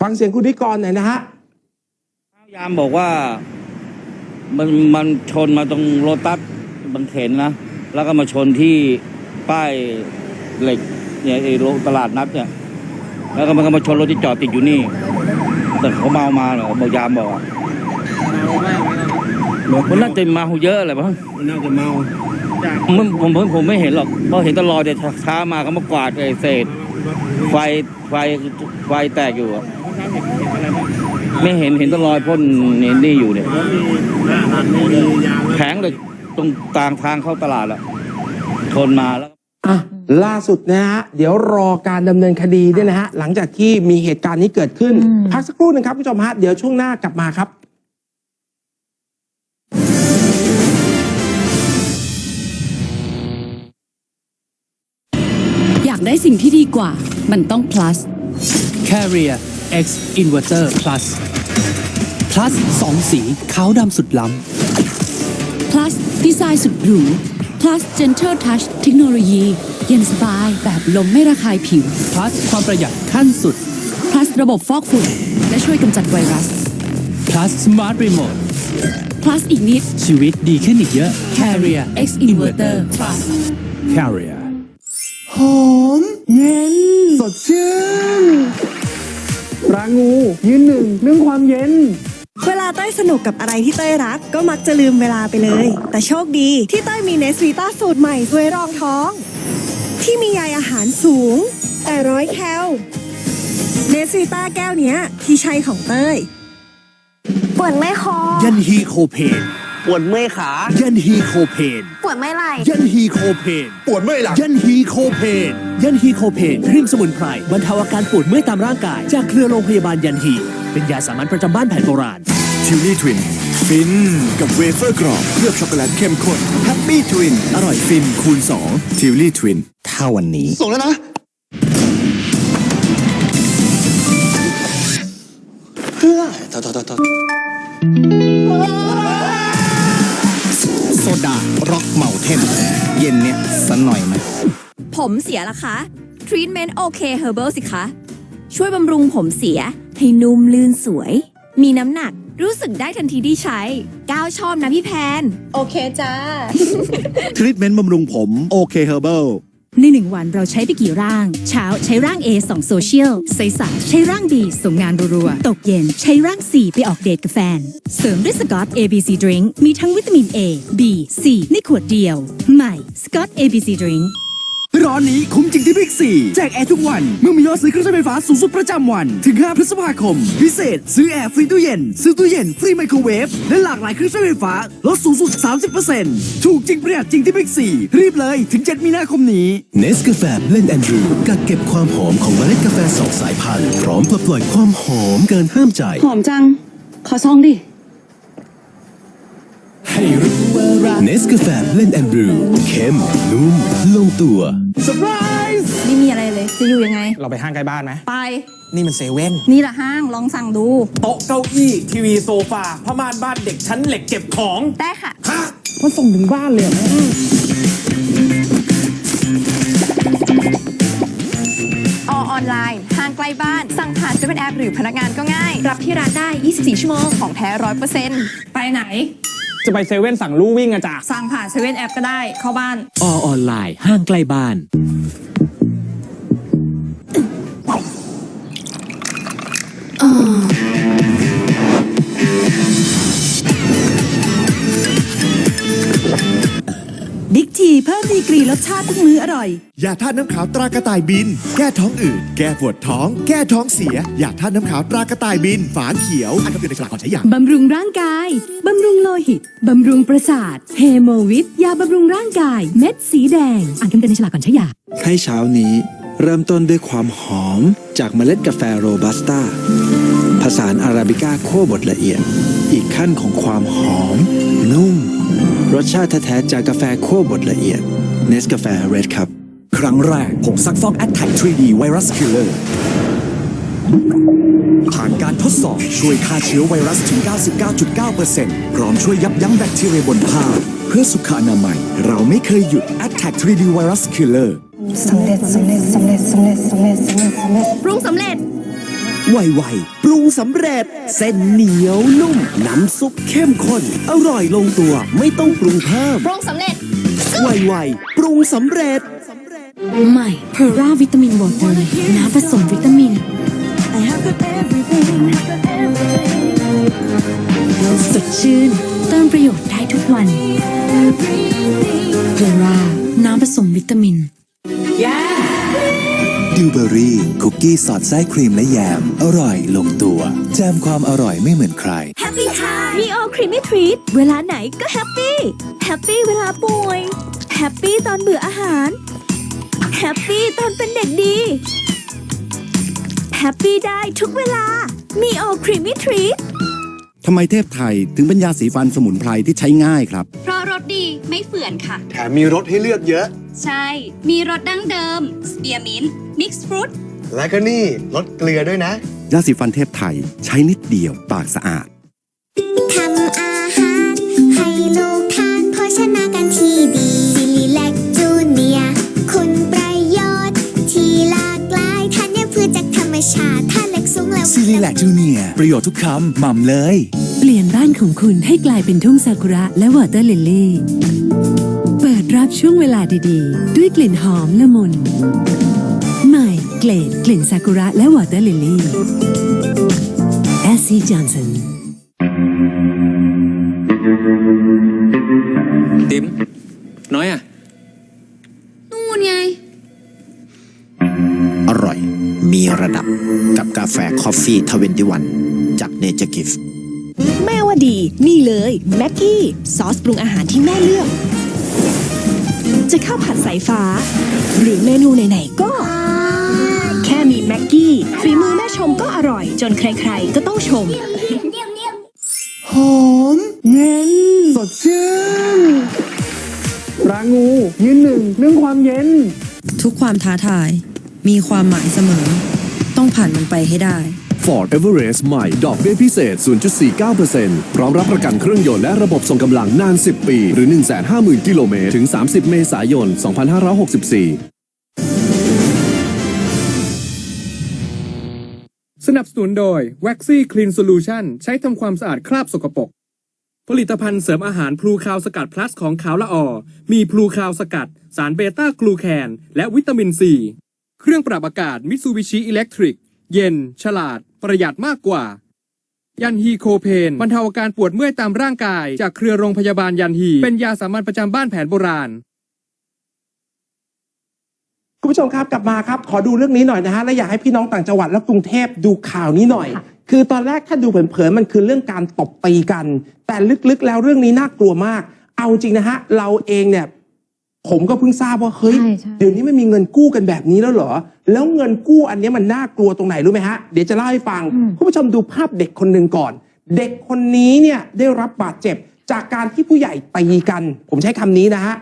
ฟังเสียงคุณนิกรหน่อยนะฮะยามบอกว่ามันมันชนมาตรงโรตัสบางเขนนะ แล้วก็มาชนที่ป้ายเหล็กเนี่ยไอ้โรงตลาดนัดเนี่ย แล้วก็มันก็มาชนรถที่จอดติดอยู่นี่ แต่เขาเมามาเหรอบอกยามบอกอะมันน่าจะเมาเยอะอะไรบ้างน่าจะเมาจากผมผมผมผมไม่เห็นหรอกเพราะเห็นตลอดเดี๋ยวช้ามาเขามากวาดไอ้เศษ ไฟไฟไฟแตกอยู่อะเห็นอะไรบ้างไม่เห็นเห็นแตลอยพ่นนี่นี่อยู่เนี่ยแล้วมีหน้าหันมียางแผงเลยตรงกลางทางเข้าตลาดอะชนมาแล้ว อะล่าสุดนะฮะ เดี๋ยวรอการดำเนินคดีเนี่ยนะฮะ หลังจากที่มีเหตุการณ์นี้เกิดขึ้นอืมพักสักครู่หนึงครับผู้ชมฮะ เดี๋ยวช่วงหน้ากลับมาครับ อยากได้สิ่งที่ดีกว่า มันต้อง plus Carrier X Inverter Plus Plus 2สีขาวดำสุดล้ plus ดีไซน์สุดหรู plus gentle touch เทคโนโลยี เย็นสบายแบบลมไม่ระคายผิวำ Plus ความประหยัดขั้นสุด plus ระบบฟอกฝุ่นและช่วยกำจัดไวรัส Plus Smart Remote plus อีกนิด ชีวิตดีขึ้นอีกเยอะ Carrier X Inverter plus Carrier หอม เย็น สดชื่นรางู ยืนหนึ่งเรื่องความเย็น เวลาเต้ยสนุกกับอะไรที่เต้ยรัก ก็มักจะลืมเวลาไปเลย แต่โชคดีที่เต้ยมีเนสวีต้าสูตรใหม่ช่วยรองท้อง ที่มีใยอาหารสูง แต่ร้อยแคลเนสวีต้าแก้วเนี้ยที่ใช่ของเต้ยปวดไม่คอยันฮีโคเพน ปวดเมื่อยขา ยันฮีโคเพน ปวดไม่ไหลยันฮีโคเพน ปวดเมื่อยหลังยันฮีโคเพน ยันฮีโคเพนครีมสมุนไพรบรรเทาอาการปวดเมื่อยตามร่างกาย จากเครือโรงพยาบาลยันฮี เป็นยาสามัญประจำบ้านแผนโบราณ ทิวลี่ทวิน ฟิน กับเวเฟอร์กรอบเคลือบช็อกโกแลตเข้มข้นแฮปปี้ทวิน อร่อยฟินคูณ2ทิวลี่ทวินถ้าวันนี้ ส่งแล้วนะ เพื่อต่อต่อต่อต่อ โซดาร็อกเมาเทนเย็นเนี้ยสันหน่อยไหมผมเสียละคะทรีทเมนต์โอเคเฮอร์เบิลสิคะ ช่วยบำรุงผมเสียให้นุ่มลื่นสวย มีน้ำหนักรู้สึกได้ทันทีที่ใช้ ก้าวชอบนะพี่แพน โอเคจ้า ทรีทเมนต์บำรุงผมโอเคเฮอร์เบิล ในหนึ่งวันเราใช้ไปกี่ร่าง เช้าใช้ร่าง A ส่องโซเชียลสายสายใช้ร่าง B ส่งงานรัวๆ ตกเย็นใช้ร่าง C ไปออกเดทกับแฟน เสริมด้วยสกอต ABC Drink มีทั้งวิตามิน A B C ในขวดเดียว ใหม่สกอต ABC Drink ร้อนนี้คุ้มจริงที่บิ๊กซีแจกแอร์ทุกวัน เมื่อมียอดซื้อเครื่องใช้ไฟฟ้าสูงสุดประจำวัน ถึง 5 พฤษภาคม พิเศษ ซื้อแอร์ฟรีตู้เย็น ซื้อตู้เย็นฟรีไมโครเวฟ และหลากหลายเครื่องใช้ไฟฟ้า ลดสูงสุด 30%ถูกจริงประหยัดจริงที่บิ๊กซีรีบเลยถึง 7 มีนาคมนี้เนสกาแฟเล่นแอนดรูกักเก็บความหอมของเมล็ดกาแฟสองสายพันธุ์พร้อมปลดปล่อยความหอมเกินห้ามใจหอมจัง ขอซองดิเนสกาแฟเล่นแอนดรูเข้มนุ่ม ลงตัวไม่มีอะไรเลย จะอยู่ยังไง เราไปห้างใกล้บ้านไหม ไป นี่มันเซเว่น นี่ละห้างลองสั่งดู โต๊ะเก้าอี้ ทีวีโซฟาผ้าม่านบ้านเด็กชั้นเหล็กเก็บของ ได้ค่ะ ฮะ มันส่งถึงบ้านเลยเหรอออออนไลน์ห้างใกล้บ้าน สั่งผ่านเซเว่นแอปหรือพนักงานก็ง่าย รับที่ร้านได้ 24 ชั่วโมง ของแท้ร้อยเปอร์เซ็นต์ไปไหน จะไปเซเว่นสั่งลู่วิ่งอะจ้ะสั่งผ่านเซเว่นแอปก็ได้เข้าบ้าน อออนไลน์ห้างใกล้บ้านบิ๊ก ทีเพิ่มดีกรีรสชาติทุกมื้ออร่อย ยาธาตุน้ำขาวตรากระต่ายบิน แก้ท้องอืด แก้ปวดท้อง แก้ท้องเสีย ยาธาตุน้ำขาวตรากระต่ายบิน ฝาเขียว อันคำเตือนในฉลากก่อนใช้ยาบำรุงร่างกาย บำรุงโลหิต บำรุงประสาทเฮโมวิตยาบำรุงร่างกาย เม็ดสีแดง อ่านคำเตือนในฉลากก่อนใช้ยา ให้เช้านี้ เริ่มต้นด้วยความหอม จากเมล็ดกาแฟโรบัสต้า ผสานอาราบิก้าโค่บดละเอียด อีกขั้นของความหอม นุ่ม รสชาติแท้ๆจากกาแฟโค่บดละเอียดเนสกาแฟเรดครับ ครั้งแรกผงซักฟอกแอดแท็ก 3D ไวรัสคิลเลอร์ผ่านการทดสอบช่วยฆ่าเชื้อไวรัสถึง 99.9%พร้อมช่วยยับยั้งแบคทีเรียบนผ้า เพื่อสุขอนามัย เราไม่เคยหยุด a t t a c 3D Virus Killer สำเร็จสำเร็จสำเร็จสำเร็จสำเร็จสำเร็จสำเร็จปรุงสำเร็จ ไวๆปรุงสำเร็จ เส้นเหนียวนุ่ม น้ำซุปเข้มข้น อร่อยลงตัวไม่ต้องปรุงเพิ่ม ปรุงสำเร็จ ไวๆปรุงสำเร็จ ใหม่เพอร่าวิตามินวอเตอร์น้ำผสมวิตามินสดชื่นเติมประโยชน์ได้ทุกวันเพอร่าน้ำผสมวิตามิน ดิวเบอรี่คุกกี้สอดไส้ครีมและแยม อร่อยลงตัวแจมความอร่อยไม่เหมือนใคร แฮปปี้ค่ะมีโอครีมมี่ทรีตเวลาไหนก็แฮปปี้แฮปปี้เวลาป่วยแฮปปี้ตอนเบื่ออาหารแฮปปี้ตอนเป็นเด็กดีแฮปปี้ได้ทุกเวลามีโอครีมมี่ทรีต ทำไมเทพไทยถึงเป็นยาสีฟันสมุนไพรที่ใช้ง่ายครับ เพราะรสดีไม่เฝื่อนค่ะ แถมมีรสให้เลือกเยอะ ใช่ มีรสดั้งเดิมสเปียร์มินต์มิกซ์ฟรุตและก็นี่รสเกลือด้วยนะ ยาสีฟันเทพไทยใช้นิดเดียวปากสะอาด ทำอาหารให้ลูกทานโภชนาการที่ดีซิลิแลกจูเนียร์คุณประโยชน์ ที่หลากหลายธัญพืชจากธรรมชาติ ซีรีแลกจูเนียประโยชน์ทุกคำหม่ำเลย เปลี่ยนบ้านของคุณให้กลายเป็นทุ่งซากุระและวอเตอร์ลิลลี่ เปิดรับช่วงเวลาดีๆ ด้วยกลิ่นหอมละมุน ใหม่เกลดกลิ่นซากุระและวอเตอร์ลิลลี่แอสซี่จอห์นสัน คอฟฟี่ทเวนตี้วันจากเนเจอร์กิฟแม่ว่าดีนี่เลยแม็กกี้ซอสปรุงอาหารที่แม่เลือก จะข้าวผัดสายฟ้า หรือเมนูไหนๆก็ แค่มีแม็กกี้ฝีมือแม่ชมก็อร่อย จนใครๆก็ต้องชมหอมเย็นสดชื่นรางูยืนหนึ่งเรื่องความเย็น ทุกความท้าทายมีความหมายเสมอ ต้องผ่านมันไปให้ได้ Ford Everest ใหม่ ดอกเบี้ยพิเศษ 0.49%พร้อมรับประกันเครื่องยนต์และระบบส่งกำลังนาน 10 ปี หรือ 150,000 กิโลเมตร ถึง 30 เมษายน 2564 สนับสนุนโดย Waxy Clean Solution ใช้ทำความสะอาดคราบสกปรก ผลิตภัณฑ์เสริมอาหารพลูคาวสกัดพลัสของขาวละออ มีพลูคาวสกัด สารเบต้ากลูแคน และวิตามินซี เครื่องปรับอากาศมิ t ซูบิชิอิเล็กทริก เย็น ฉลาด ประหยัดมากกว่า ยันฮีโคเพนบรรเทาอาการปวดเมื่อยตามร่างกาย จากเครือโรงพยาบาลยันฮี เป็นยาสามัญประจำบ้านแผนโบราณคุณผู้ชมครับกลับมาครับ ขอดูเรื่องนี้หน่อยนะฮะและอยากให้พี่น้องต่างจังหวัดและกรุงเทพดูข่าวนี้หน่อย คือตอนแรกถ้าดูเผินๆมันคือเรื่องการตบตีกัน แต่ลึกๆแล้วเรื่องนี้น่ากลัวมาก เอาจริงนะฮะเราเองเนี่ย ผมก็เพิ่งทราบว่าเฮ้ย ใช่ใช่ เดี๋ยวนี้ไม่มีเงินกู้กันแบบนี้แล้วเหรอ แล้วเงินกู้อันนี้มันน่ากลัวตรงไหนรู้ไหมฮะ เดี๋ยวจะเล่าให้ฟัง คุณผู้ชมดูภาพเด็กคนหนึ่งก่อน เด็กคนนี้เนี่ยได้รับบาดเจ็บจากการที่ผู้ใหญ่ตีกัน ผมใช้คำนี้นะฮะ